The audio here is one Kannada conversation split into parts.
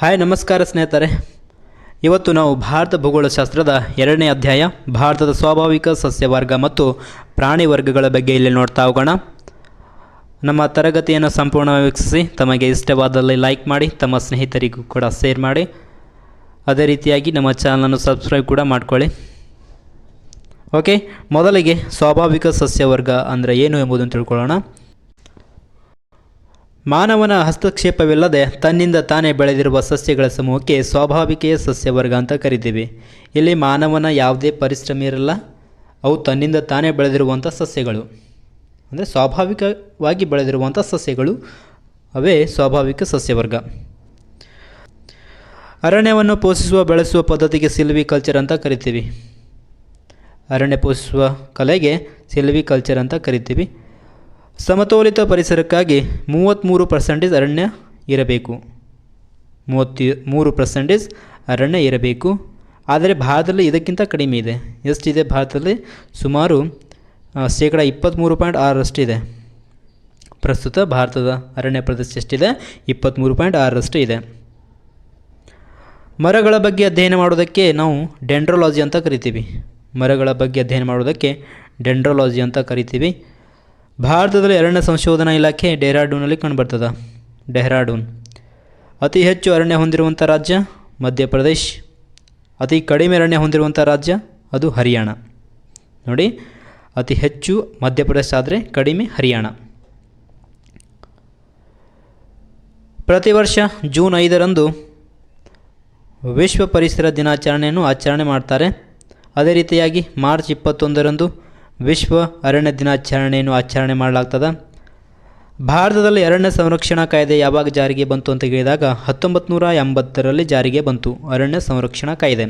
ಹಾಯ್, ನಮಸ್ಕಾರ ಸ್ನೇಹಿತರೆ. ಇವತ್ತು ನಾವು ಭಾರತ ಭೂಗೋಳಶಾಸ್ತ್ರದ ಎರಡನೇ ಅಧ್ಯಾಯ, ಭಾರತದ ಸ್ವಾಭಾವಿಕ ಸಸ್ಯವರ್ಗ ಮತ್ತು ಪ್ರಾಣಿ ವರ್ಗಗಳ ಬಗ್ಗೆ ಇಲ್ಲಿ ನೋಡ್ತಾ ಹೋಗೋಣ. ನಮ್ಮ ತರಗತಿಯನ್ನು ಸಂಪೂರ್ಣವಾಗಿ ವೀಕ್ಷಿಸಿ, ತಮಗೆ ಇಷ್ಟವಾದಲ್ಲಿ ಲೈಕ್ ಮಾಡಿ, ತಮ್ಮ ಸ್ನೇಹಿತರಿಗೂ ಕೂಡ ಶೇರ್ ಮಾಡಿ. ಅದೇ ರೀತಿಯಾಗಿ ನಮ್ಮ ಚಾನಲನ್ನು ಸಬ್ಸ್ಕ್ರೈಬ್ ಕೂಡ ಮಾಡ್ಕೊಳ್ಳಿ. ಓಕೆ, ಮೊದಲಿಗೆ ಸ್ವಾಭಾವಿಕ ಸಸ್ಯವರ್ಗ ಅಂದರೆ ಏನು ಎಂಬುದನ್ನು ತಿಳ್ಕೊಳ್ಳೋಣ. ಮಾನವನ ಹಸ್ತಕ್ಷೇಪವಿಲ್ಲದೆ ತನ್ನಿಂದ ತಾನೇ ಬೆಳೆದಿರುವ ಸಸ್ಯಗಳ ಸಮೂಹಕ್ಕೆ ಸ್ವಾಭಾವಿಕೆಯ ಸಸ್ಯವರ್ಗ ಅಂತ ಕರಿತೀವಿ. ಇಲ್ಲಿ ಮಾನವನ ಯಾವುದೇ ಪರಿಶ್ರಮ ಇರಲ್ಲ, ಅವು ತನ್ನಿಂದ ತಾನೇ ಬೆಳೆದಿರುವಂಥ ಸಸ್ಯಗಳು. ಅಂದರೆ ಸ್ವಾಭಾವಿಕವಾಗಿ ಬೆಳೆದಿರುವಂಥ ಸಸ್ಯಗಳು, ಅವೇ ಸ್ವಾಭಾವಿಕ ಸಸ್ಯವರ್ಗ. ಅರಣ್ಯವನ್ನು ಪೋಷಿಸುವ, ಬೆಳೆಸುವ ಪದ್ಧತಿಗೆ ಸಿಲ್ವಿ ಕಲ್ಚರ್ ಅಂತ ಕರಿತೀವಿ. ಅರಣ್ಯ ಪೋಷಿಸುವ ಕಲೆಗೆ ಸಿಲ್ವಿ ಕಲ್ಚರ್ ಅಂತ ಕರಿತೀವಿ. ಸಮತೋಲಿತ ಪರಿಸರಕ್ಕಾಗಿ ಮೂವತ್ತ್ಮೂರು ಪರ್ಸೆಂಟೇಜ್ ಅರಣ್ಯ ಇರಬೇಕು. ಮೂವತ್ತು, ಮೂರು ಪರ್ಸೆಂಟೇಜ್ ಅರಣ್ಯ ಇರಬೇಕು. ಆದರೆ ಭಾರತದಲ್ಲಿ ಇದಕ್ಕಿಂತ ಕಡಿಮೆ ಇದೆ. ಎಷ್ಟಿದೆ ಭಾರತದಲ್ಲಿ? ಸುಮಾರು ಶೇಕಡ ಇಪ್ಪತ್ತ್ಮೂರು ಪಾಯಿಂಟ್ ಆರರಷ್ಟಿದೆ ಪ್ರಸ್ತುತ ಭಾರತದ ಅರಣ್ಯ ಪ್ರದೇಶ ಎಷ್ಟಿದೆ? ಇಪ್ಪತ್ತ್ಮೂರು ಪಾಯಿಂಟ್ ಆರರಷ್ಟು ಇದೆ. ಮರಗಳ ಬಗ್ಗೆ ಅಧ್ಯಯನ ಮಾಡೋದಕ್ಕೆ ನಾವು ಡೆಂಡ್ರೋಲಾಜಿ ಅಂತ ಕರಿತೀವಿ. ಮರಗಳ ಬಗ್ಗೆ ಅಧ್ಯಯನ ಮಾಡೋದಕ್ಕೆ ಡೆಂಡ್ರೋಲಾಜಿ ಅಂತ ಕರಿತೀವಿ. ಭಾರತದಲ್ಲಿ ಅರಣ್ಯ ಸಂಶೋಧನಾ ಇಲಾಖೆ ಡೆಹ್ರಾಡೂನಲ್ಲಿ ಕಂಡುಬರ್ತದೆ. ಡೆಹ್ರಾಡೂನ್. ಅತಿ ಹೆಚ್ಚು ಅರಣ್ಯ ಹೊಂದಿರುವಂಥ ರಾಜ್ಯ ಮಧ್ಯಪ್ರದೇಶ್. ಅತಿ ಕಡಿಮೆ ಅರಣ್ಯ ಹೊಂದಿರುವಂಥ ರಾಜ್ಯ ಅದು ಹರಿಯಾಣ. ನೋಡಿ, ಅತಿ ಹೆಚ್ಚು ಮಧ್ಯಪ್ರದೇಶ ಆದರೆ ಕಡಿಮೆ ಹರಿಯಾಣ. ಪ್ರತಿ ವರ್ಷ ಜೂನ್ ಐದರಂದು ವಿಶ್ವ ಪರಿಸರ ದಿನಾಚರಣೆಯನ್ನು ಆಚರಣೆ ಮಾಡ್ತಾರೆ. ಅದೇ ರೀತಿಯಾಗಿ ಮಾರ್ಚ್ ಇಪ್ಪತ್ತೊಂದರಂದು ವಿಶ್ವ ಅರಣ್ಯ ದಿನಾಚರಣೆಯನ್ನು ಆಚರಣೆ ಮಾಡಲಾಗ್ತದೆ. ಭಾರತದಲ್ಲಿ ಅರಣ್ಯ ಸಂರಕ್ಷಣಾ ಕಾಯ್ದೆ ಯಾವಾಗ ಜಾರಿಗೆ ಬಂತು ಅಂತ ಕೇಳಿದಾಗ ಹತ್ತೊಂಬತ್ತು ನೂರ ಎಂಬತ್ತರಲ್ಲಿ ಜಾರಿಗೆ ಬಂತು ಅರಣ್ಯ ಸಂರಕ್ಷಣಾ ಕಾಯ್ದೆ.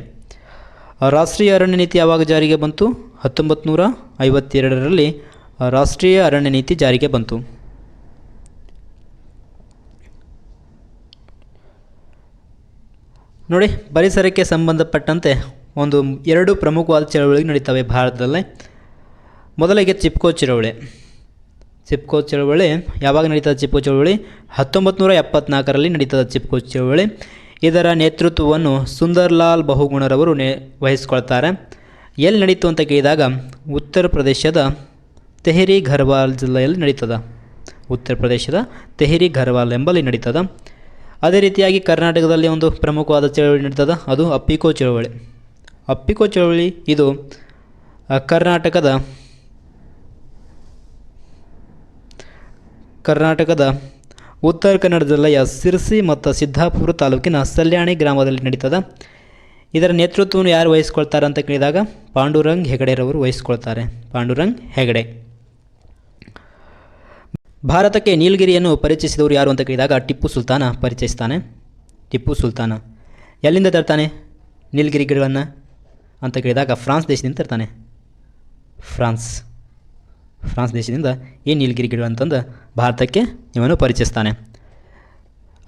ರಾಷ್ಟ್ರೀಯ ಅರಣ್ಯ ನೀತಿ ಯಾವಾಗ ಜಾರಿಗೆ ಬಂತು? ಹತ್ತೊಂಬತ್ತು ನೂರ ಐವತ್ತೆರಡರಲ್ಲಿ ರಾಷ್ಟ್ರೀಯ ಅರಣ್ಯ ನೀತಿ ಜಾರಿಗೆ ಬಂತು. ನೋಡಿ, ಪರಿಸರಕ್ಕೆ ಸಂಬಂಧಪಟ್ಟಂತೆ ಒಂದು ಎರಡು ಪ್ರಮುಖವಾದ ಚಳವಳಿ ನಡೀತವೆ ಭಾರತದಲ್ಲೇ. ಮೊದಲಿಗೆ ಚಿಪ್ಕೋ ಚಳವಳಿ. ಚಿಪ್ಕೋ ಚಳವಳಿ, ಯಾವಾಗ ನಡೀತದೆ ಚಿಪ್ಕೋ ಚಳವಳಿ? ಹತ್ತೊಂಬತ್ತು ನೂರ ಎಪ್ಪತ್ನಾಲ್ಕರಲ್ಲಿ ನಡೀತದೆ ಚಿಪ್ಕೋ ಚಳವಳಿ. ಇದರ ನೇತೃತ್ವವನ್ನು ಸುಂದರ್ಲಾಲ್ ಬಹುಗುಣರವರು ನೇ, ವಹಿಸ್ಕೊಳ್ತಾರೆ. ಎಲ್ಲಿ ನಡೀತು ಅಂತ ಕೇಳಿದಾಗ ಉತ್ತರ ಪ್ರದೇಶದ ತೆಹರಿ ಘರ್ವಾಲ್ ಜಿಲ್ಲೆಯಲ್ಲಿ ನಡೀತದ. ಉತ್ತರ ಪ್ರದೇಶದ ತೆಹರಿ ಘರ್ವಾಲ್ ಎಂಬಲ್ಲಿ ನಡೀತದ. ಅದೇ ರೀತಿಯಾಗಿ ಕರ್ನಾಟಕದಲ್ಲಿ ಒಂದು ಪ್ರಮುಖವಾದ ಚಳವಳಿ ನಡೀತದ, ಅದು ಅಪ್ಪಿಕೋ ಚಳವಳಿ. ಅಪ್ಪಿಕೋ ಚಳವಳಿ, ಇದು ಕರ್ನಾಟಕದ ಕರ್ನಾಟಕದ ಉತ್ತರ ಕನ್ನಡ ಜಿಲ್ಲೆಯ ಸಿರ್ಸಿ ಮತ್ತು ಸಿದ್ದಾಪುರ ತಾಲೂಕಿನ ಸಲ್ಯಾಣಿ ಗ್ರಾಮದಲ್ಲಿ ನಡೀತದೆ. ಇದರ ನೇತೃತ್ವವನ್ನು ಯಾರು ವಹಿಸ್ಕೊಳ್ತಾರೆ ಅಂತ ಕೇಳಿದಾಗ ಪಾಂಡುರಂಗ್ ಹೆಗಡೆರವರು ವಹಿಸ್ಕೊಳ್ತಾರೆ. ಪಾಂಡುರಂಗ್ ಹೆಗಡೆ. ಭಾರತಕ್ಕೆ ನೀಲಗಿರಿಯನ್ನು ಪರಿಚಯಿಸಿದವರು ಯಾರು ಅಂತ ಕೇಳಿದಾಗ ಟಿಪ್ಪು ಸುಲ್ತಾನ ಪರಿಚಯಿಸ್ತಾನೆ. ಟಿಪ್ಪು ಸುಲ್ತಾನ. ಎಲ್ಲಿಂದ ತರ್ತಾನೆ? ನೀಲಗಿರಿ ಗಿಡಗಳನ್ನು ಅಂತ ಕೇಳಿದಾಗ ಫ್ರಾನ್ಸ್ ದೇಶದಿಂದ ತರ್ತಾನೆ. ಫ್ರಾನ್ಸ್. ಫ್ರಾನ್ಸ್ ದೇಶದಿಂದ ಈ ನೀಲಗಿರಿ ಗಿಡ ಅಂತಂದು ಭಾರತಕ್ಕೆ ಇವನು ಪರಿಚಯಿಸ್ತಾನೆ.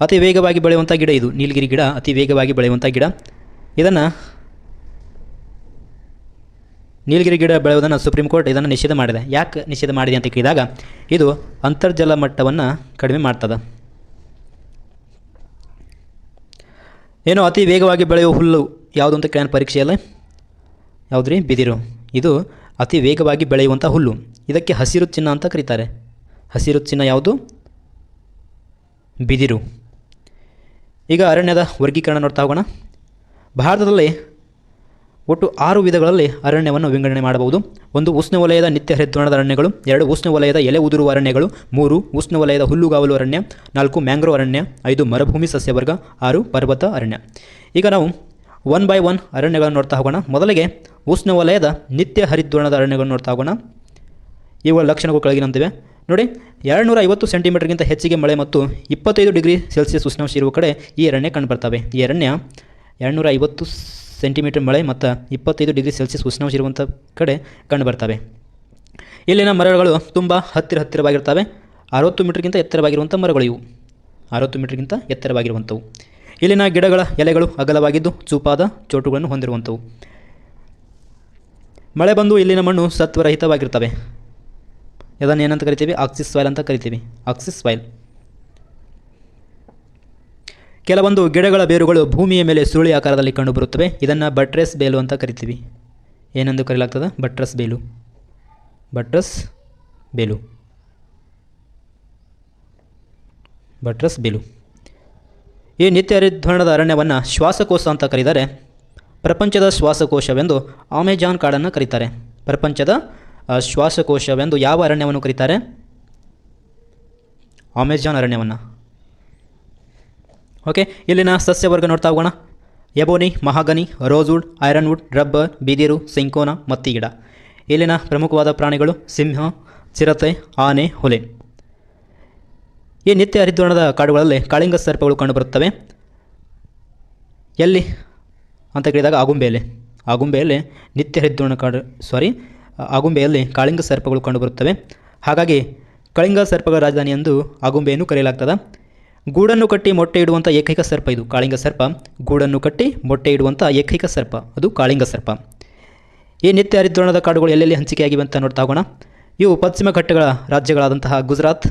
ಅತಿ ವೇಗವಾಗಿ ಬೆಳೆಯುವಂಥ ಗಿಡ ಇದು. ನೀಲಗಿರಿ ಗಿಡ ಅತಿ ವೇಗವಾಗಿ ಬೆಳೆಯುವಂಥ ಗಿಡ. ಇದನ್ನು ನೀಲಗಿರಿ ಗಿಡ ಬೆಳೆಯುವುದನ್ನು ಸುಪ್ರೀಂ ಕೋರ್ಟ್ ಇದನ್ನು ನಿಷೇಧ ಮಾಡಿದೆ. ಯಾಕೆ ನಿಷೇಧ ಮಾಡಿದೆ ಅಂತ ಕೇಳಿದಾಗ ಇದು ಅಂತರ್ಜಲ ಮಟ್ಟವನ್ನು ಕಡಿಮೆ ಮಾಡ್ತದೆ. ಏನು ಅತಿ ವೇಗವಾಗಿ ಬೆಳೆಯುವ ಹುಲ್ಲು ಯಾವುದು ಅಂತ ಕೇಳೋಣ ಪರೀಕ್ಷೆಯಲ್ಲಿ. ಯಾವುದ್ರಿ? ಬಿದಿರು. ಇದು ಅತಿ ವೇಗವಾಗಿ ಬೆಳೆಯುವಂಥ ಹುಲ್ಲು. ಇದಕ್ಕೆ ಹಸಿರು ಚಿನ್ನ ಅಂತ ಕರೀತಾರೆ. ಹಸಿರು ಚಿನ್ನ ಯಾವುದು? ಬಿದಿರು. ಈಗ ಅರಣ್ಯದ ವರ್ಗೀಕರಣ ನೋಡ್ತಾ ಹೋಗೋಣ. ಭಾರತದಲ್ಲಿ ಒಟ್ಟು ಆರು ವಿಧಗಳಲ್ಲಿ ಅರಣ್ಯವನ್ನು ವಿಂಗಡಣೆ ಮಾಡಬಹುದು. ಒಂದು ಉಷ್ಣವಲಯದ ನಿತ್ಯ ಹರಿದ್ವರ್ಣದ ಅರಣ್ಯಗಳು, ಎರಡು ಉಷ್ಣವಲಯದ ಎಲೆ ಉದುರುವ ಅರಣ್ಯಗಳು, ಮೂರು ಉಷ್ಣವಲಯದ ಹುಲ್ಲುಗಾವಲು ಅರಣ್ಯ, ನಾಲ್ಕು ಮ್ಯಾಂಗ್ರೋ ಅರಣ್ಯ, ಐದು ಮರುಭೂಮಿ ಸಸ್ಯವರ್ಗ, ಆರು ಪರ್ವತ ಅರಣ್ಯ. ಈಗ ನಾವು ಒನ್ ಬೈ ಒನ್ ಅರಣ್ಯಗಳನ್ನು ನೋಡ್ತಾ ಹೋಗೋಣ. ಮೊದಲಿಗೆ ಉಷ್ಣವಲಯದ ನಿತ್ಯ ಹರಿದ್ವರ್ಣದ ಅರಣ್ಯಗಳನ್ನು ನೋಡ್ತಾ ಹೋಗೋಣ. ಇವುಗಳ ಲಕ್ಷಣಗಳು ಕೆಳಗಿನಂತಿವೆ. ನೋಡಿ ಎರಡು ನೂರ ಐವತ್ತು ಸೆಂಟಿಮೀಟರ್ಗಿಂತ ಹೆಚ್ಚಿಗೆ ಮಳೆ ಮತ್ತು ಇಪ್ಪತ್ತೈದು ಡಿಗ್ರಿ ಸೆಲ್ಸಿಯಸ್ ಉಷ್ಣಾಂಶ ಇರುವ ಕಡೆ ಈ ಅರಣ್ಯ ಕಂಡುಬರ್ತವೆ. ಈ ಅರಣ್ಯ ಎರಡುನೂರ ಐವತ್ತು ಸೆಂಟಿಮೀಟರ್ ಮಳೆ ಮತ್ತು ಇಪ್ಪತ್ತೈದು ಡಿಗ್ರಿ ಸೆಲ್ಸಿಯಸ್ ಉಷ್ಣಾಂಶ ಇರುವಂಥ ಕಡೆ ಕಂಡುಬರ್ತವೆ. ಇಲ್ಲಿನ ಮರಗಳು ತುಂಬ ಹತ್ತಿರ ಹತ್ತಿರವಾಗಿರ್ತವೆ. ಅರವತ್ತು ಮೀಟರ್ಗಿಂತ ಎತ್ತರವಾಗಿರುವಂಥ ಮರಗಳು ಇವು. ಅರವತ್ತು ಮೀಟರ್ಗಿಂತ ಎತ್ತರವಾಗಿರುವಂಥವು. ಇಲ್ಲಿನ ಗಿಡಗಳ ಎಲೆಗಳು ಅಗಲವಾಗಿದ್ದು ಚೂಪಾದ ಚೋಟುಗಳನ್ನು ಹೊಂದಿರುವಂಥವು. ಮಳೆ ಬಂದು ಇಲ್ಲಿನ ಮಣ್ಣು ಸತ್ವರಹಿತವಾಗಿರ್ತವೆ. ಇದನ್ನು ಏನಂತ ಕರಿತೀವಿ? ಆಕ್ಸಿಸ್ ಸಾಯಿಲ್ ಅಂತ ಕರಿತೀವಿ. ಆಕ್ಸಿಸ್ ಸಾಯಿಲ್ ಕೆಲವೊಂದು ಗಿಡಗಳ ಬೇರುಗಳು ಭೂಮಿಯ ಮೇಲೆ ಸುರುಳಿ ಆಕಾರದಲ್ಲಿ ಕಂಡುಬರುತ್ತವೆ. ಇದನ್ನು ಬಟ್ರೆಸ್ ಬೇಲು ಅಂತ ಕರಿತೀವಿ. ಏನೆಂದು ಕರೆಯಲಾಗ್ತದೆ ಬಟ್ರಸ್ ಬೇಲು. ಬಟ್ರಸ್ ಬೇಲು. ಬಟ್ರಸ್ ಬೇಲು. ಈ ನಿತ್ಯ ಹರಿದ್ವರ್ಣದ ಅರಣ್ಯವನ್ನು ಶ್ವಾಸಕೋಶ ಅಂತ ಕರೀತಾರೆ ಪ್ರಪಂಚದ ಶ್ವಾಸಕೋಶವೆಂದು ಅಮೆಜಾನ್ ಕಾಡನ್ನು ಕರೀತಾರೆ. ಪ್ರಪಂಚದ ಶ್ವಾಸಕೋಶವೆಂದು ಯಾವ ಅರಣ್ಯವನ್ನು ಕರೀತಾರೆ? ಅಮೆಜಾನ್ ಅರಣ್ಯವನ್ನು. ಓಕೆ ಇಲ್ಲಿನ ಸಸ್ಯವರ್ಗ ನೋಡ್ತಾ ಹೋಗೋಣ. Ebony, mahogany, rosewood, ironwood, rubber, ಬಿದಿರು, ಸಿಂಕೋನ ಮತ್ತಿ ಗಿಡ ಇಲ್ಲಿನ ಪ್ರಮುಖವಾದ ಪ್ರಾಣಿಗಳು ಸಿಂಹ, ಚಿರತೆ, ಆನೆ, ಹುಲಿ. ಈ ನಿತ್ಯ ಹರಿದ್ವರ್ಣದ ಕಾಡುಗಳಲ್ಲಿ ಕಾಳಿಂಗ ಸರ್ಪಗಳು ಕಂಡುಬರುತ್ತವೆ. ಎಲ್ಲಿ? ಅಂತ ಕೇಳಿದಾಗ ಆಗುಂಬೆಯಲ್ಲಿ. ಆಗುಂಬೆಯಲ್ಲಿ ನಿತ್ಯ ಹರಿದ್ವರ್ಣ ಕಾಡು ಸಾರಿ ಆಗುಂಬೆಯಲ್ಲಿ ಕಾಳಿಂಗ ಸರ್ಪಗಳು ಕಂಡುಬರುತ್ತವೆ. ಹಾಗಾಗಿ ಕಳಿಂಗ ಸರ್ಪಗಳ ರಾಜಧಾನಿ ಎಂದು ಆಗುಂಬೆಯನ್ನು ಕರೆಯಲಾಗ್ತದೆ. ಗೂಡನ್ನು ಕಟ್ಟಿ ಮೊಟ್ಟೆ ಇಡುವಂಥ ಏಕೈಕ ಸರ್ಪ ಇದು. ಕಾಳಿಂಗ ಸರ್ಪ, ಗೂಡನ್ನು ಕಟ್ಟಿ ಮೊಟ್ಟೆ ಇಡುವಂಥ ಏಕೈಕ ಸರ್ಪ. ಅದು ಕಾಳಿಂಗ ಸರ್ಪ. ಈ ನಿತ್ಯ ಹರಿದ್ರೋಣದ ಕಾಡುಗಳು ಎಲ್ಲೆಲ್ಲಿ ಹಂಚಿಕೆಯಾಗಿವೆ ಅಂತ ನೋಡ್ತಾ ಹೋಗೋಣ. ಇವು ಪಶ್ಚಿಮ ಘಟ್ಟಗಳ ರಾಜ್ಯಗಳಾದಂತಹ ಗುಜರಾತ್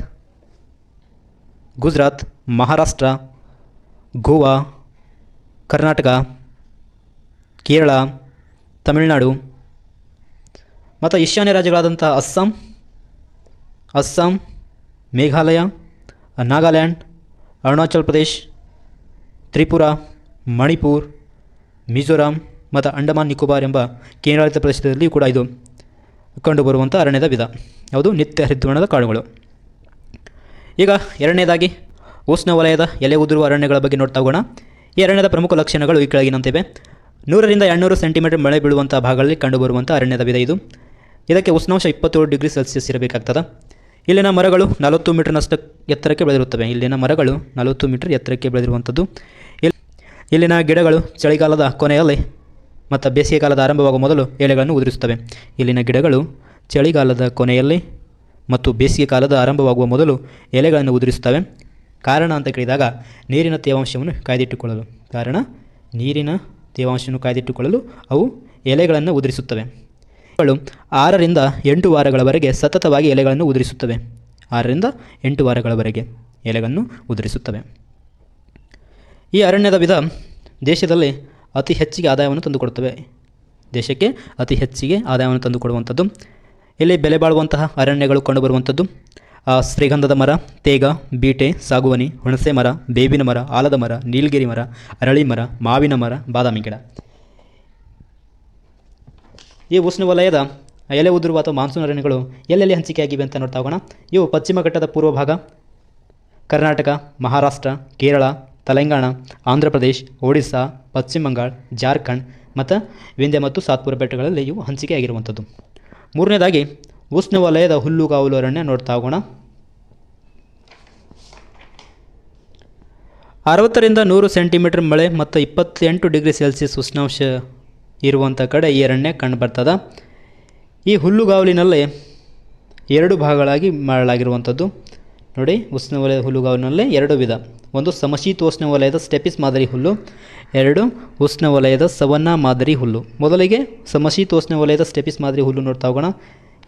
ಗುಜರಾತ್, ಮಹಾರಾಷ್ಟ್ರ, ಗೋವಾ, ಕರ್ನಾಟಕ, ಕೇರಳ, ತಮಿಳುನಾಡು ಮತ್ತು ಈಶಾನ್ಯ ರಾಜ್ಯಗಳಾದಂಥ ಅಸ್ಸಾಂ ಅಸ್ಸಾಂ, ಮೇಘಾಲಯ, ನಾಗಾಲ್ಯಾಂಡ್, ಅರುಣಾಚಲ್ ಪ್ರದೇಶ್, ತ್ರಿಪುರ, ಮಣಿಪುರ್, ಮಿಜೋರಾಂ ಮತ್ತು ಅಂಡಮಾನ್, ನಿಕೋಬಾರ್ ಎಂಬ ಕೇಂದ್ರಾಡಳಿತ ಪ್ರದೇಶದಲ್ಲಿ ಕೂಡ ಇದು ಕಂಡುಬರುವಂಥ ಅರಣ್ಯದ ವಿಧ. ಯಾವುದು ನಿತ್ಯ ಹರಿದ್ವರ್ಣದ ಕಾಡುಗಳು. ಈಗ ಎರಡನೇದಾಗಿ ಉಷ್ಣವಲಯದ ಎಲೆ ಉದುರುವ ಅರಣ್ಯಗಳ ಬಗ್ಗೆ ನೋಡ್ತಾ ಹೋಗೋಣ. ಈ ಅರಣ್ಯದ ಪ್ರಮುಖ ಲಕ್ಷಣಗಳು ಈ ಕೆಳಗಿನಂತಿವೆ. ನೂರರಿಂದ ಎರಡುನೂರು ಸೆಂಟಿಮೀಟರ್ ಮಳೆ ಬೀಳುವಂಥ ಭಾಗಗಳಲ್ಲಿ ಕಂಡುಬರುವಂಥ ಅರಣ್ಯದ ವಿಧ ಇದು. ಇದಕ್ಕೆ ಉಷ್ಣಾಂಶ ಇಪ್ಪತ್ತೇಳು ಡಿಗ್ರಿ ಸೆಲ್ಸಿಯಸ್ ಇರಬೇಕಾಗ್ತದೆ. ಇಲ್ಲಿನ ಮರಗಳು ನಲವತ್ತು ಮೀಟರ್ನಷ್ಟು ಎತ್ತರಕ್ಕೆ ಬೆಳೆದಿರುತ್ತವೆ. ಇಲ್ಲಿನ ಮರಗಳು ನಲವತ್ತು ಮೀಟರ್ ಎತ್ತರಕ್ಕೆ ಬೆಳೆದಿರುವಂಥದ್ದು. ಇಲ್ಲಿ ಇಲ್ಲಿನ ಗಿಡಗಳು ಚಳಿಗಾಲದ ಕೊನೆಯಲ್ಲಿ ಮತ್ತು ಬೇಸಿಗೆ ಕಾಲದ ಆರಂಭವಾಗುವ ಮೊದಲು ಎಲೆಗಳನ್ನು ಉದುರಿಸುತ್ತವೆ. ಇಲ್ಲಿನ ಗಿಡಗಳು ಚಳಿಗಾಲದ ಕೊನೆಯಲ್ಲಿ ಮತ್ತು ಬೇಸಿಗೆ ಕಾಲದ ಆರಂಭವಾಗುವ ಮೊದಲು ಎಲೆಗಳನ್ನು ಉದುರಿಸುತ್ತವೆ. ಕಾರಣ ಅಂತ ಕೇಳಿದಾಗ ನೀರಿನ ತೇವಾಂಶವನ್ನು ಕಾಯ್ದಿಟ್ಟುಕೊಳ್ಳಲು. ಕಾರಣ ನೀರಿನ ತೇವಾಂಶವನ್ನು ಕಾಯ್ದಿಟ್ಟುಕೊಳ್ಳಲು ಅವು ಎಲೆಗಳನ್ನು ಉದುರಿಸುತ್ತವೆ. ಗಳು ಆರರಿಂದ ಎಂಟು ವಾರಗಳವರೆಗೆ ಸತತವಾಗಿ ಎಲೆಗಳನ್ನು ಉದುರಿಸುತ್ತವೆ. ಆರರಿಂದ ಎಂಟು ವಾರಗಳವರೆಗೆ ಎಲೆಗಳನ್ನು ಉದುರಿಸುತ್ತವೆ. ಈ ಅರಣ್ಯದ ವಿಧ ದೇಶದಲ್ಲಿ ಅತಿ ಹೆಚ್ಚಿಗೆ ಆದಾಯವನ್ನು ತಂದುಕೊಡುತ್ತವೆ. ದೇಶಕ್ಕೆ ಅತಿ ಹೆಚ್ಚಿಗೆ ಆದಾಯವನ್ನು ತಂದುಕೊಡುವಂಥದ್ದು ಇಲ್ಲಿ ಬೆಲೆ ಬಾಳುವಂತಹ ಅರಣ್ಯಗಳು ಕಂಡುಬರುವಂಥದ್ದು. ಶ್ರೀಗಂಧದ ಮರ, ತೇಗ, ಬೀಟೆ, ಸಾಗುವನಿ, ಹುಣಸೆ ಮರ, ಬೇವಿನ ಮರ, ಆಲದ ಮರ, ನೀಲಗಿರಿ ಮರ, ಅರಳಿ ಮರ, ಮಾವಿನ ಮರ, ಬಾದಾಮಿ ಗಿಡ. ಈ ಉಷ್ಣವಲಯದ ಎಲೆ ಉದುರುವ ಅಥವಾ ಮಾನ್ಸೂನ್ ಅರಣ್ಯಗಳು ಎಲ್ಲೆಲ್ಲಿ ಹಂಚಿಕೆಯಾಗಿವೆ ಅಂತ ನೋಡ್ತಾ ಹೋಗೋಣ. ಇವು ಪಶ್ಚಿಮ ಘಟ್ಟದ ಪೂರ್ವ ಭಾಗ, ಕರ್ನಾಟಕ, ಮಹಾರಾಷ್ಟ್ರ, ಕೇರಳ, ತೆಲಂಗಾಣ ಆಂಧ್ರ ಪ್ರದೇಶ್ ಒಡಿಸ್ಸಾ, ಪಶ್ಚಿಮ ಬಂಗಾಳ, ಜಾರ್ಖಂಡ್ ಮತ್ತು ವಿಂಧ್ಯ ಮತ್ತು ಸಾತ್ಪುರ ಬೆಟ್ಟಗಳಲ್ಲಿ ಇವು ಹಂಚಿಕೆಯಾಗಿರುವಂಥದ್ದು. ಮೂರನೇದಾಗಿ ಉಷ್ಣವಲಯದ ಹುಲ್ಲುಗಾವಲು ಅರಣ್ಯ ನೋಡ್ತಾ ಹೋಗೋಣ. ಅರವತ್ತರಿಂದ ನೂರು ಸೆಂಟಿಮೀಟರ್ ಮಳೆ ಮತ್ತು ಇಪ್ಪತ್ತೆಂಟು ಡಿಗ್ರಿ ಸೆಲ್ಸಿಯಸ್ ಉಷ್ಣಾಂಶ ಇರುವಂಥ ಕಡೆ ಈ ಅರಣ್ಯ ಕಂಡುಬರ್ತದೆ ಈ ಹುಲ್ಲುಗಾವಲಿನಲ್ಲಿ ಎರಡು ಭಾಗಗಳಾಗಿ ಮಾಡಲಾಗಿರುವಂಥದ್ದು. ನೋಡಿ ಉಷ್ಣವಲಯದ ಹುಲ್ಲುಗಾವಲಿನಲ್ಲಿ ಎರಡು ವಿಧ. ಒಂದು ಸಮಶೀತೋಷ್ಣ ವಲಯದ ಸ್ಟೆಪಿಸ್ ಮಾದರಿ ಹುಲ್ಲು, ಎರಡು ಉಷ್ಣವಲಯದ ಸವನ್ನಾ ಮಾದರಿ ಹುಲ್ಲು. ಮೊದಲಿಗೆ ಸಮಶೀತೋಷ್ಣ ವಲಯದ ಸ್ಟೆಪಿಸ್ ಮಾದರಿ ಹುಲ್ಲು ನೋಡ್ತಾ ಹೋಗೋಣ.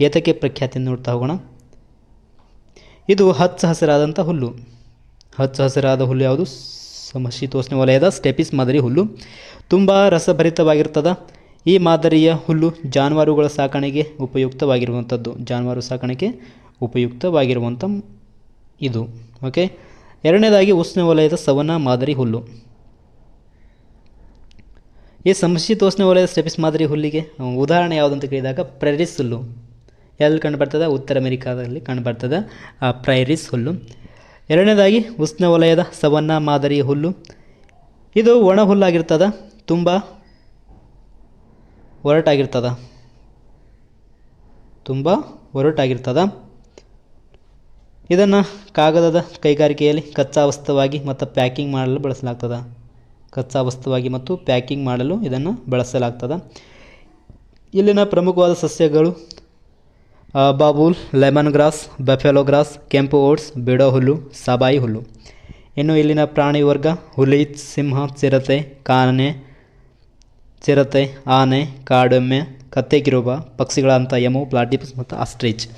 ಏತಕ್ಕೆ ಪ್ರಖ್ಯಾತಿಯನ್ನು ನೋಡ್ತಾ ಹೋಗೋಣ. ಇದು ಹಚ್ಚ ಹಸಿರಾದಂಥ ಹುಲ್ಲು. ಹಚ್ಚ ಹಸಿರಾದ ಹುಲ್ಲು ಯಾವುದು? ಸಮಶೀತೋಷ್ಣ ವಲಯದ ಸ್ಟೆಪಿಸ್ ಮಾದರಿ ಹುಲ್ಲು. ತುಂಬ ರಸಭರಿತವಾಗಿರ್ತದೆ. ಈ ಮಾದರಿಯ ಹುಲ್ಲು ಜಾನುವಾರುಗಳ ಸಾಕಣೆಗೆ ಉಪಯುಕ್ತವಾಗಿರುವಂಥದ್ದು. ಜಾನುವಾರು ಸಾಕಾಣಿಕೆ ಉಪಯುಕ್ತವಾಗಿರುವಂಥ ಇದು. ಓಕೆ ಎರಡನೇದಾಗಿ ಉಷ್ಣವಲಯದ ಸವನ ಮಾದರಿ ಹುಲ್ಲು. ಈ ಸಮಶೀತೋಷ್ಣ ವಲಯದ ಸ್ಟೆಪಿಸ್ ಮಾದರಿ ಹುಲ್ಲಿಗೆ ಉದಾಹರಣೆ ಯಾವುದಂತ ಕೇಳಿದಾಗ ಪ್ರೈರಿಸ್ ಹುಲ್ಲು. ಎಲ್ಲಿ ಕಂಡುಬರ್ತದೆ? ಉತ್ತರ ಅಮೆರಿಕಾದಲ್ಲಿ ಕಂಡುಬರ್ತದೆ, ಆ, ಪ್ರೈರಿಸ್ ಹುಲ್ಲು. ಎರಡನೇದಾಗಿ ಉಷ್ಣವಲಯದ ಸವನ್ನ ಮಾದರಿ ಹುಲ್ಲು. ಇದು ಒಣ ಹುಲ್ಲಾಗಿರ್ತದೆ. ತುಂಬ ಒರಟಾಗಿರ್ತದ. ತುಂಬ ಒರಟಾಗಿರ್ತದ. ಇದನ್ನು ಕಾಗದದ ಕೈಗಾರಿಕೆಯಲ್ಲಿ ಕಚ್ಚಾ ವಸ್ತುವಾಗಿ ಮತ್ತು ಪ್ಯಾಕಿಂಗ್ ಮಾಡಲು ಬಳಸಲಾಗ್ತದೆ. ಕಚ್ಚಾ ವಸ್ತುವಾಗಿ ಮತ್ತು ಪ್ಯಾಕಿಂಗ್ ಮಾಡಲು ಇದನ್ನು ಬಳಸಲಾಗ್ತದೆ. ಇಲ್ಲಿನ ಪ್ರಮುಖವಾದ ಸಸ್ಯಗಳು ಬಾಬೂಲ್ ಲೆಮನ್ ಗ್ರಾಸ್ ಬಫೆಲೋ ಗ್ರಾಸ್ ಕೆಂಪು ಓಟ್ಸ್, ಬಿಡೋ ಹುಲ್ಲು, ಸಬಾಯಿ ಹುಲ್ಲು. ಇನ್ನು ಇಲ್ಲಿನ ಪ್ರಾಣಿ ವರ್ಗ ಹುಲಿ, ಸಿಂಹ, ಚಿರತೆ ಕಾನೆ ಚಿರತೆ, ಆನೆ, ಕಾಡೆಮ್ಮೆ ಕತ್ತೆ ಕಿರುಬ ಪಕ್ಷಿಗಳಂಥ ಎಮು ಪ್ಲಾಟಿಪಸ್ ಮತ್ತು ಆಸ್ಟ್ರಿಚ್.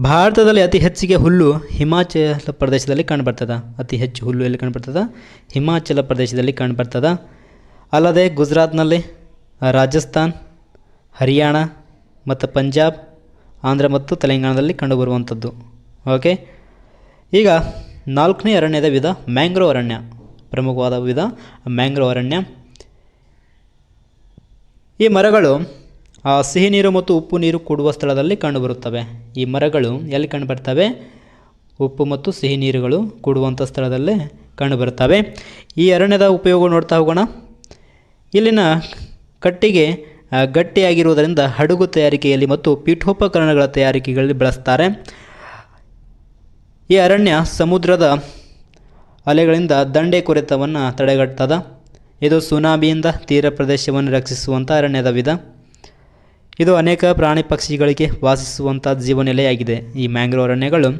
ಭಾರತದಲ್ಲಿ ಅತಿ ಹೆಚ್ಚಿಗೆ ಹುಲ್ಲು ಹಿಮಾಚಲ ಪ್ರದೇಶದಲ್ಲಿ ಕಂಡುಬರ್ತದೆ ಅತಿ ಹೆಚ್ಚು ಹುಲ್ಲು ಎಲ್ಲಿ ಕಂಡುಬರ್ತದೆ ಹಿಮಾಚಲ ಪ್ರದೇಶದಲ್ಲಿ ಕಂಡುಬರ್ತದೆ ಅಲ್ಲದೆ ಗುಜರಾತ್ನಲ್ಲಿ ರಾಜಸ್ಥಾನ್, ಹರಿಯಾಣ ಮತ್ತು ಪಂಜಾಬ್, ಆಂಧ್ರ ಮತ್ತು ತೆಲಂಗಾಣದಲ್ಲಿ ಕಂಡುಬರುವಂಥದ್ದು. ಓಕೆ? ಈಗ ನಾಲ್ಕನೇ ಅರಣ್ಯದ ವಿಧ ಮ್ಯಾಂಗ್ರೋ ಅರಣ್ಯ. ಪ್ರಮುಖವಾದ ವಿಧ ಮ್ಯಾಂಗ್ರೋ ಅರಣ್ಯ. ಈ ಮರಗಳು ಸಿಹಿ ನೀರು ಮತ್ತು ಉಪ್ಪು ನೀರು ಕೂಡುವ ಸ್ಥಳದಲ್ಲಿ ಕಂಡುಬರುತ್ತವೆ. ಈ ಮರಗಳು ಎಲ್ಲಿ ಕಂಡುಬರ್ತವೆ? ಉಪ್ಪು ಮತ್ತು ಸಿಹಿ ನೀರುಗಳು ಕೂಡುವಂಥ ಸ್ಥಳದಲ್ಲಿ ಕಂಡುಬರುತ್ತವೆ. ಈ ಅರಣ್ಯದ ಉಪಯೋಗ ನೋಡ್ತಾ ಹೋಗೋಣ. ಇಲ್ಲಿನ ಕಟ್ಟಿಗೆ ಗಟ್ಟಿಯಾಗಿರುವುದರಿಂದ ಹಡಗು ತಯಾರಿಕೆಯಲ್ಲಿ ಮತ್ತು ಪೀಠೋಪಕರಣಗಳ ತಯಾರಿಕೆಗಳಲ್ಲಿ ಬಳಸ್ತಾರೆ. ಈ ಅರಣ್ಯ ಸಮುದ್ರದ ಅಲೆಗಳಿಂದ ದಂಡೆ ಕೊರೆತವನ್ನು ತಡೆಗಟ್ತದ. ಇದು ಸುನಾಮಿಯಿಂದ ತೀರ ಪ್ರದೇಶವನ್ನು ರಕ್ಷಿಸುವಂಥ ಅರಣ್ಯದ ವಿಧ. ಇದು ಅನೇಕ ಪ್ರಾಣಿ ಪಕ್ಷಿಗಳಿಗೆ ವಾಸಿಸುವಂಥ ಜೀವನೆಲೆಯಾಗಿದೆ. ಈ ಮ್ಯಾಂಗ್ರೋ ಅರಣ್ಯಗಳು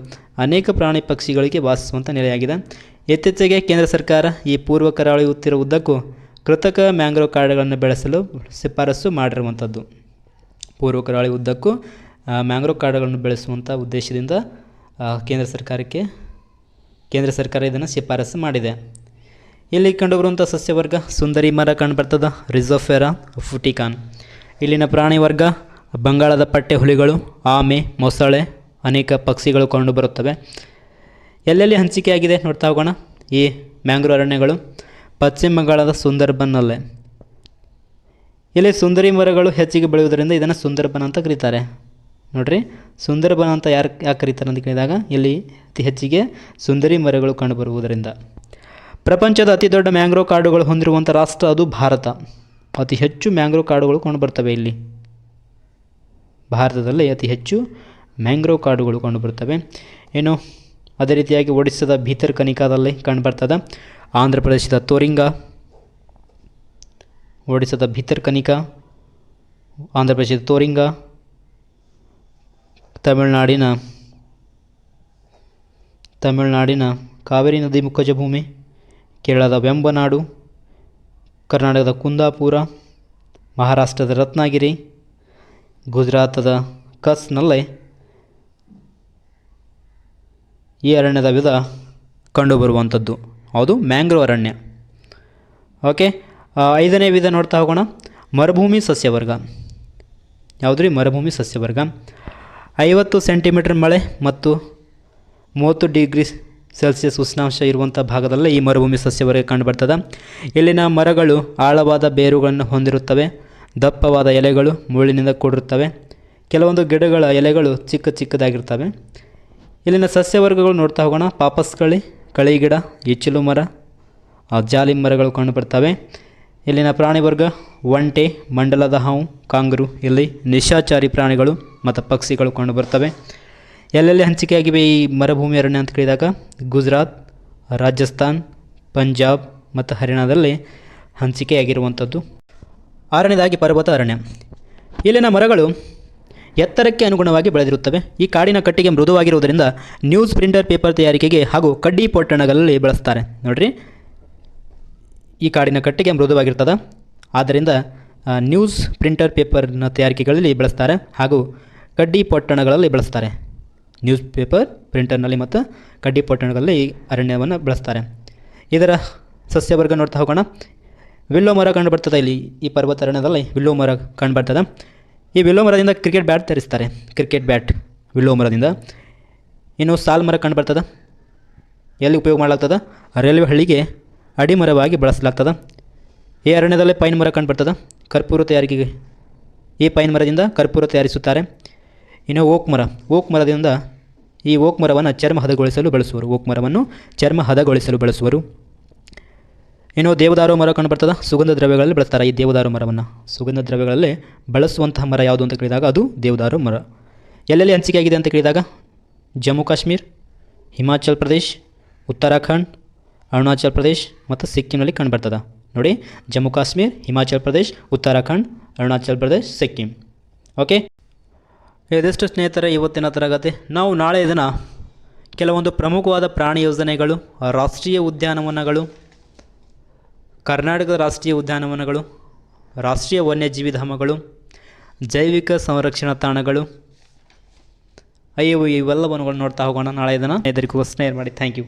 ಅನೇಕ ಪ್ರಾಣಿ ಪಕ್ಷಿಗಳಿಗೆ ವಾಸಿಸುವಂಥ ನೆಲೆಯಾಗಿದೆ. ಇತ್ತೀಚೆಗೆ ಕೇಂದ್ರ ಸರ್ಕಾರ ಈ ಪೂರ್ವ ಕರಾವಳಿ ಉತ್ತಿರ ಉದ್ದಕ್ಕೂ ಕೃತಕ ಮ್ಯಾಂಗ್ರೋ ಕಾಡುಗಳನ್ನು ಬೆಳೆಸಲು ಶಿಫಾರಸು ಮಾಡಿರುವಂಥದ್ದು ಪೂರ್ವ ಕರಾವಳಿ ಉದ್ದಕ್ಕೂ ಮ್ಯಾಂಗ್ರೋ ಕಾಡುಗಳನ್ನು ಬೆಳೆಸುವಂಥ ಉದ್ದೇಶದಿಂದ ಕೇಂದ್ರ ಸರ್ಕಾರಕ್ಕೆ, ಕೇಂದ್ರ ಸರ್ಕಾರ ಇದನ್ನು ಶಿಫಾರಸು ಮಾಡಿದೆ. ಇಲ್ಲಿ ಕಂಡುಬರುವಂಥ ಸಸ್ಯವರ್ಗ? ಸುಂದರಿ ಮರ ಕಂಡುಬರ್ತದ ರಿಸೋಫೆರಾ, ಫುಟಿಕಾನ್. ಇಲ್ಲಿನ ಪ್ರಾಣಿ ವರ್ಗ, ಬಂಗಾಳದ ಪಟ್ಟೆ ಹುಲಿಗಳು, ಆಮೆ, ಮೊಸಳೆ, ಅನೇಕ ಪಕ್ಷಿಗಳು ಕಂಡುಬರುತ್ತವೆ ಎಲ್ಲೆಲ್ಲಿ ಹಂಚಿಕೆಯಾಗಿದೆ ನೋಡ್ತಾ ಹೋಗೋಣ. ಈ ಮ್ಯಾಂಗ್ರೋ ಅರಣ್ಯಗಳು ಪಶ್ಚಿಮ ಬಂಗಾಳದ ಸುಂದರ್ಬನ್ನಲ್ಲೇ. ಇಲ್ಲಿ ಸುಂದರಿ ಮರಗಳು ಹೆಚ್ಚಿಗೆ ಬೆಳೆಯುವುದರಿಂದ ಇದನ್ನು ಸುಂದರ್ಬನ್ ಅಂತ ಕರೀತಾರೆ. ನೋಡ್ರಿ, ಸುಂದರ್ಬನ್ ಅಂತ ಯಾರು ಯಾಕೆ ಕರೀತಾರೆ ಅಂತ ಕೇಳಿದಾಗ, ಇಲ್ಲಿ ಅತಿ ಹೆಚ್ಚಿಗೆ ಸುಂದರಿ ಮರಗಳು ಕಂಡುಬರುವುದರಿಂದ ಪ್ರಪಂಚದ ಅತಿ ದೊಡ್ಡ ಮ್ಯಾಂಗ್ರೋವ್ ಕಾಡುಗಳು ಹೊಂದಿರುವಂಥ ರಾಷ್ಟ್ರ ಅದು ಭಾರತ. ಅತಿ ಹೆಚ್ಚು ಮ್ಯಾಂಗ್ರೋವ್ ಕಾಡುಗಳು ಕಂಡುಬರ್ತವೆ ಇಲ್ಲಿ. ಭಾರತದಲ್ಲಿ ಅತಿ ಹೆಚ್ಚು ಮ್ಯಾಂಗ್ರೋವ್ ಕಾಡುಗಳು ಕಂಡುಬರ್ತವೆ. ಏನು? ಅದೇ ರೀತಿಯಾಗಿ ಒಡಿಸ್ಸಾದ ಭೀತರ್ ಕನಿಕಾದಲ್ಲಿ ಕಂಡುಬರ್ತದೆ. ಆಂಧ್ರ ಪ್ರದೇಶದ ತೋರಿಂಗ. ಒಡಿಸ್ಸಾದ ಭೀತರ್ ಕನಿಕಾ. ಆಂಧ್ರ ಪ್ರದೇಶದ ತೋರಿಂಗ. ತಮಿಳುನಾಡಿನ ತಮಿಳುನಾಡಿನ ಕಾವೇರಿ ನದಿ ಮುಖಜ ಭೂಮಿ. ಕೇರಳದ ವೆಂಬನಾಡು, ಕರ್ನಾಟಕದ ಕುಂದಾಪುರ, ಮಹಾರಾಷ್ಟ್ರದ ರತ್ನಗಿರಿ, ಗುಜರಾತದ ಕಚ್ನಲ್ಲೇ, ಈ ಅರಣ್ಯದ ವಿಧ ಕಂಡುಬರುವಂಥದ್ದು. ಹೌದು, ಮ್ಯಾಂಗ್ರೋವ್ ಅರಣ್ಯ. ಓಕೆ ಐದನೇ ವಿಧ ನೋಡ್ತಾ ಹೋಗೋಣ. ಮರುಭೂಮಿ ಸಸ್ಯವರ್ಗ. ಯಾವುದ್ರಿ ಮರುಭೂಮಿ ಸಸ್ಯವರ್ಗ. ಐವತ್ತು ಸೆಂಟಿಮೀಟರ್ ಮಳೆ ಮತ್ತು ಮೂವತ್ತು ಡಿಗ್ರಿ ಸೆಲ್ಸಿಯಸ್ ಉಷ್ಣಾಂಶ ಇರುವಂಥ ಭಾಗದಲ್ಲೇ ಈ ಮರುಭೂಮಿ ಸಸ್ಯವರ್ಗ ಕಂಡುಬರ್ತದೆ. ಇಲ್ಲಿನ ಮರಗಳು ಆಳವಾದ ಬೇರುಗಳನ್ನು ಹೊಂದಿರುತ್ತವೆ. ದಪ್ಪವಾದ ಎಲೆಗಳು ಮುಳ್ಳಿನಿಂದ ಕೂಡಿರುತ್ತವೆ. ಕೆಲವೊಂದು ಗಿಡಗಳ ಎಲೆಗಳು ಚಿಕ್ಕ ಚಿಕ್ಕದಾಗಿರ್ತವೆ ಇಲ್ಲಿನ ಸಸ್ಯವರ್ಗಗಳು ನೋಡ್ತಾ ಹೋಗೋಣ. ಪಾಪಸ್ಕಳಿ ಕಳಿ ಗಿಡ ಇಚ್ಚಿಲು ಮರ ಜಾಲಿ ಮರಗಳು ಕಂಡುಬರ್ತವೆ. ಇಲ್ಲಿನ ಪ್ರಾಣಿವರ್ಗ, ಒಂಟೆ, ಮಂಡಲದ ಹಾವು, ಕಾಂಗರು, ಇಲ್ಲಿ ನಿಶಾಚಾರಿ ಪ್ರಾಣಿಗಳು ಮತ್ತು ಪಕ್ಷಿಗಳು ಕಂಡುಬರ್ತವೆ. ಎಲ್ಲೆಲ್ಲಿ ಹಂಚಿಕೆಯಾಗಿವೆ ಈ ಮರುಭೂಮಿ ಅರಣ್ಯ ಅಂತ ಕೇಳಿದಾಗ? ಗುಜರಾತ್, ರಾಜಸ್ಥಾನ್, ಪಂಜಾಬ್ ಮತ್ತು ಹರಿಯಾಣದಲ್ಲಿ ಹಂಚಿಕೆಯಾಗಿರುವಂಥದ್ದು. ಆರನೇದಾಗಿ ಪರ್ವತ ಅರಣ್ಯ. ಇಲ್ಲಿನ ಮರಗಳು ಎತ್ತರಕ್ಕೆ ಅನುಗುಣವಾಗಿ ಬೆಳೆದಿರುತ್ತವೆ. ಈ ಕಾಡಿನ ಕಟ್ಟಿಗೆ ಮೃದುವಾಗಿರುವುದರಿಂದ ನ್ಯೂಸ್ ಪ್ರಿಂಟರ್ ಪೇಪರ್ ತಯಾರಿಕೆಗೆ ಹಾಗೂ ಕಡ್ಡಿ ಪೊಟ್ಟಣಗಳಲ್ಲಿ ಬಳಸ್ತಾರೆ. ನೋಡ್ರಿ. ಈ ಕಾಡಿನ ಕಟ್ಟಿಗೆ ಮೃದುವಾಗಿರ್ತದೆ. ಆದ್ದರಿಂದ ನ್ಯೂಸ್ ಪ್ರಿಂಟರ್ ಪೇಪರ್ನ ತಯಾರಿಕೆಗಳಲ್ಲಿ ಬಳಸ್ತಾರೆ ಹಾಗೂ ಕಡ್ಡಿ ಪೊಟ್ಟಣಗಳಲ್ಲಿ ಬಳಸ್ತಾರೆ. ನ್ಯೂಸ್ ಪೇಪರ್ ಪ್ರಿಂಟರ್ನಲ್ಲಿ ಮತ್ತು ಕಡ್ಡಿ ಪೊಟ್ಟಣಗಳಲ್ಲಿ ಈ ಅರಣ್ಯವನ್ನು ಬಳಸ್ತಾರೆ. ಇದರ ಸಸ್ಯವರ್ಗ ನೋಡ್ತಾ ಹೋಗೋಣ. ವಿಲ್ಲೋ ಮರ ಕಂಡು ಬರ್ತದೆ ಇಲ್ಲಿ. ಈ ಪರ್ವತ ಅರಣ್ಯದಲ್ಲಿ ವಿಲ್ಲೋ ಮರ ಕಂಡು ಬರ್ತದೆ. ಈ ವಿಲ್ಲೋ ಮರದಿಂದ ಕ್ರಿಕೆಟ್ ಬ್ಯಾಟ್ ತರಿಸ್ತಾರೆ. ಕ್ರಿಕೆಟ್ ಬ್ಯಾಟ್ ವಿಲ್ಲೋ ಮರದಿಂದ. ಇನ್ನು ಸಾಲ್ ಮರ ಕಂಡು ಬರ್ತದೆ. ಎಲ್ಲಿ ಉಪಯೋಗ ಮಾಡಲಾಗ್ತದೆ? ರೈಲ್ವೆ ಹಳ್ಳಿಗೆ ಅಡಿಮರವಾಗಿ ಬಳಸಲಾಗ್ತದೆ. ಈ ಅರಣ್ಯದಲ್ಲಿ ಪೈನ್ ಮರ ಕಂಡುಬರ್ತದೆ ಕರ್ಪೂರ ತಯಾರಿಕೆಗೆ ಈ ಪೈನ್ ಮರದಿಂದ ಕರ್ಪೂರ ತಯಾರಿಸುತ್ತಾರೆ. ಇನ್ನು ಓಕ್ ಮರ. ಓಕ್ ಮರದಿಂದ ಈ ಓಕ್ ಮರವನ್ನು ಚರ್ಮ ಹದಗೊಳಿಸಲು ಬಳಸುವರು. ಓಕ್ ಮರವನ್ನು ಚರ್ಮ ಹದಗೊಳಿಸಲು ಬಳಸುವರು. ಇನ್ನು ದೇವದಾರು ಮರ ಕಂಡುಬರ್ತದೆ? ಸುಗಂಧ ದ್ರವ್ಯಗಳಲ್ಲಿ ಬಳಸ್ತಾರೆ ಈ ದೇವದಾರು ಮರವನ್ನು. ಸುಗಂಧ ದ್ರವ್ಯಗಳಲ್ಲಿ ಬಳಸುವಂತಹ ಮರ ಯಾವುದು ಅಂತ ಕೇಳಿದಾಗ ಅದು ದೇವದಾರು ಮರ. ಎಲ್ಲೆಲ್ಲಿ ಹಂಚಿಕೆಯಾಗಿದೆ ಅಂತ ಕೇಳಿದಾಗ ಜಮ್ಮು ಕಾಶ್ಮೀರ್, ಹಿಮಾಚಲ್ ಪ್ರದೇಶ್, ಉತ್ತರಾಖಂಡ್, ಅರುಣಾಚಲ್ ಪ್ರದೇಶ್ ಮತ್ತು ಸಿಕ್ಕಿಂನಲ್ಲಿ ಕಂಡುಬರ್ತದೆ. ನೋಡಿ, ಜಮ್ಮು ಕಾಶ್ಮೀರ್, ಹಿಮಾಚಲ್ ಪ್ರದೇಶ್, ಉತ್ತರಾಖಂಡ್, ಅರುಣಾಚಲ್ ಪ್ರದೇಶ್, ಸಿಕ್ಕಿಂ. ಓಕೆ? ಇದೆಷ್ಟು ಸ್ನೇಹಿತರೆ, ಇವತ್ತಿನ ತರಗತಿ? ನಾವು ನಾಳೆ ಇದನ್ನು ಕೆಲವೊಂದು ಪ್ರಮುಖವಾದ ಪ್ರಾಣಿ ಯೋಜನೆಗಳು, ರಾಷ್ಟ್ರೀಯ ಉದ್ಯಾನವನಗಳು, ಕರ್ನಾಟಕದ ರಾಷ್ಟ್ರೀಯ ಉದ್ಯಾನವನಗಳು, ರಾಷ್ಟ್ರೀಯ ವನ್ಯಜೀವಿ ಧಾಮಗಳು, ಜೈವಿಕ ಸಂರಕ್ಷಣಾ ತಾಣಗಳು, ಅಯ್ಯೋ, ಇವೆಲ್ಲವನ್ನು ನೋಡ್ತಾ ಹೋಗೋಣ ನಾಳೆ ಇದನ್ನು ಎದುರಿಗೂ ಸ್ನೇಹ ಮಾಡಿ. Thank you